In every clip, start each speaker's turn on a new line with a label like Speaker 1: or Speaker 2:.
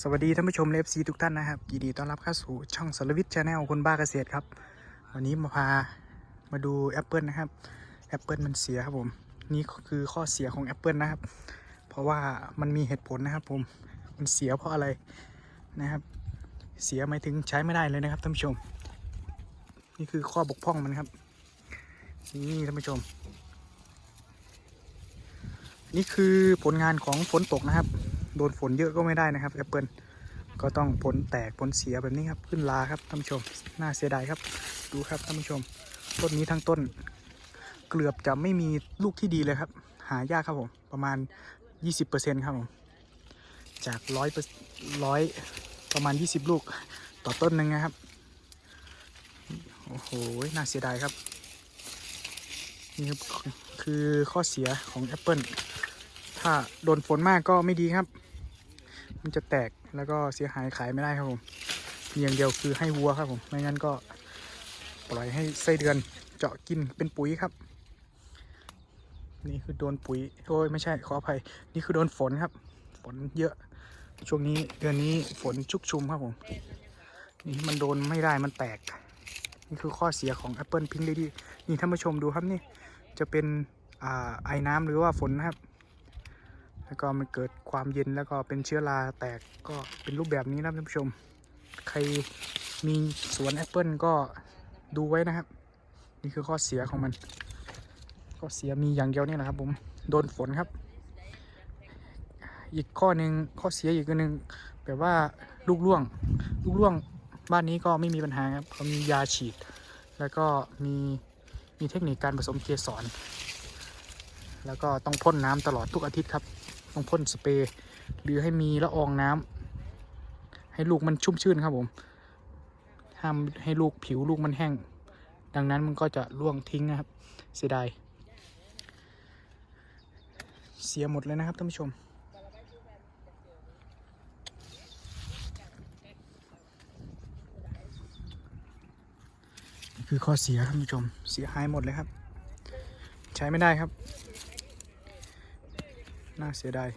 Speaker 1: สวัสดีท่านผู้ชมเลฟซีทุกท่านนะครับยินดีต้อนรับเข้าสู่ช่องสารวิทย์ชาแนลคนบ้าเกษตรครับ วันนี้มาพามาดูแอปเปิลนะครับแอปเปิลมันเสียครับผมนี่คือข้อเสียของแอปเปิลนะครับ เพราะว่ามันมีเหตุผลนะครับผมมันเสียเพราะอะไรนะครับ เสียหมายถึงใช้ไม่ได้เลยนะครับท่านผู้ชม นี่คือข้อบกพร่องมันครับ นี่ท่านผู้ชม นี่คือผลงานของฝนตกนะครับ โดนฝนเยอะก็ไม่ได้นะครับแอปเปิลก็ต้องผลแตกผลเสียแบบนี้ครับขึ้นลาครับท่านผู้ชมน่าเสียดายครับ ดูครับท่านผู้ชมต้นนี้ทั้งต้น เกือบจะไม่มีลูกที่ดีเลยครับ หายากครับผมประมาณ 20%ครับผมจากร้อยร้อยประมาณ 20 ลูกต่อต้นหนึ่งนะครับโอ้โหน่าเสียดายครับนี่ครับคือข้อเสียของแอปเปิลถ้าโดนฝนมากก็ไม่ดีครับ มันจะแตกแล้วก็เสียหายขายไม่ได้ครับผมมีอย่างเดียวคือให้วัวครับผมไม่งั้นก็ปล่อยให้ไส้เดือนเจาะกินเป็นปุ๋ยครับ นี่คือโดนปุ๋ยโอ้ยไม่ใช่ขออภัย นี่คือโดนฝนครับ ฝนเยอะช่วงนี้เดือนนี้ฝนชุกชุมครับผมนี่มันโดนไม่ได้มันแตก นี่คือข้อเสียของ Apple Pink Lady นี่ท่านผู้ชมดูครับนี่จะเป็นอ่าไอ้น้ำหรือว่าฝนนะครับ แล้วก็มันเกิดความเย็นแล้วก็เป็นเชื้อราแตกก็เป็นรูปแบบนี้นะครับท่านผู้ชม ใครมีสวนแอปเปิลก็ดูไว้นะครับ นี่คือข้อเสียของมันข้อเสียมีอย่างเดียวนี่แหละครับผมโดนฝนครับ อีกข้อหนึ่งข้อเสียอีกนหนึ่งแบบว่าลูกร่วง ลูกร่วงบ้านนี้ก็ไม่มีปัญหาครับเขามียาฉีด แล้วก็มีมีเทคนิคการผสมเกสรแล้วก็ต้องพ่นน้ำตลอดทุกอาทิตย์ครับ ต้องพ่นสเปรย์หรือให้มีละอองน้ำให้ลูกมันชุ่มชื่นครับผมห้ามให้ลูกผิวลูกมันแห้ง ดังนั้นมันก็จะร่วงทิ้งนะครับ เสียดายเสียหมดเลยนะครับท่านผู้ชม คือข้อเสียท่านผู้ชม เสียหายหมดเลยครับ ใช้ไม่ได้ครับ น่าเสียดาย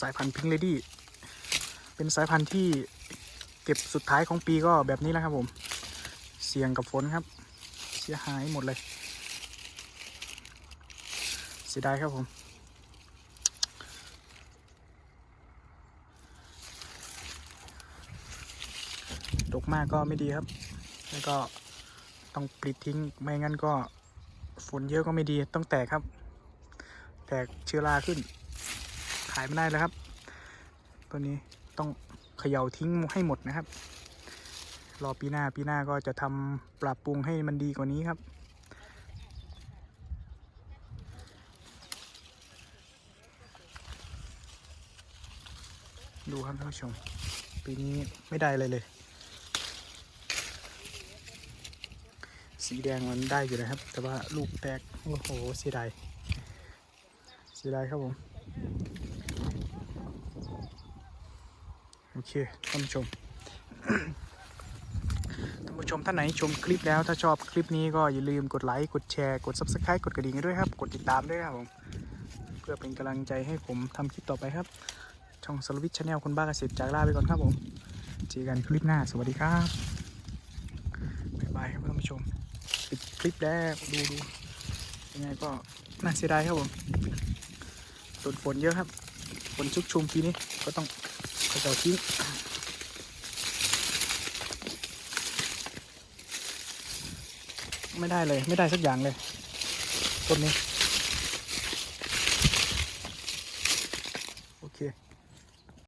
Speaker 1: สายพันธุ์พิงเลดี้เป็นสายพันธุ์ที่เก็บสุดท้ายของปีก็แบบนี้แหละครับผม เสี่ยงกับฝนครับ เสียหายหมดเลย เสียดายครับผมตกมากก็ไม่ดีครับ แล้วก็ ต้องปลิดทิ้งไม่งั้นก็ฝนเยอะก็ไม่ดีต้องแตกครับ แตกเชื้อราขึ้น ขายไม่ได้แล้วครับ ตัวนี้ต้องเขย่าทิ้งให้หมดนะครับ รอปีหน้าปีหน้าก็จะทำปรับปรุงให้มันดีกว่านี้ครับดูครับท่านผู้ชม ปีนี้ไม่ได้เลยเลย สีแดงมันได้อยู่นะครับ แต่ว่าลูกแตก โอ้โหเสียดายเสียดายครับผม โอเคท่านผู้ชมท่านผู้ชมท่านไหนชมคลิปแล้วถ้าชอบคลิปนี้ก็อย่าลืมกดไลค์ กดแชร์ กด Subscribe กดกระดิ่งด้วยครับ กดติดตามด้วยครับผม เพื่อเป็นกำลังใจให้ผมทำคลิปต่อไปครับ ช่องสลวิทชาแนลคนบ้าเกษตรจากลาไปก่อนครับผม เจอกันคลิปหน้า สวัสดีครับ บ๊ายบายครับท่านผู้ชม ปิดคลิปแล้วดูดูยังไงก็น่าเสียดายครับผมตดนฝนเยอะครับฝนชุกชุมทีนี้ก็ต้องกระจอกทิ้งไม่ได้เลยไม่ได้สักอย่างเลยต้นนี้ โอเค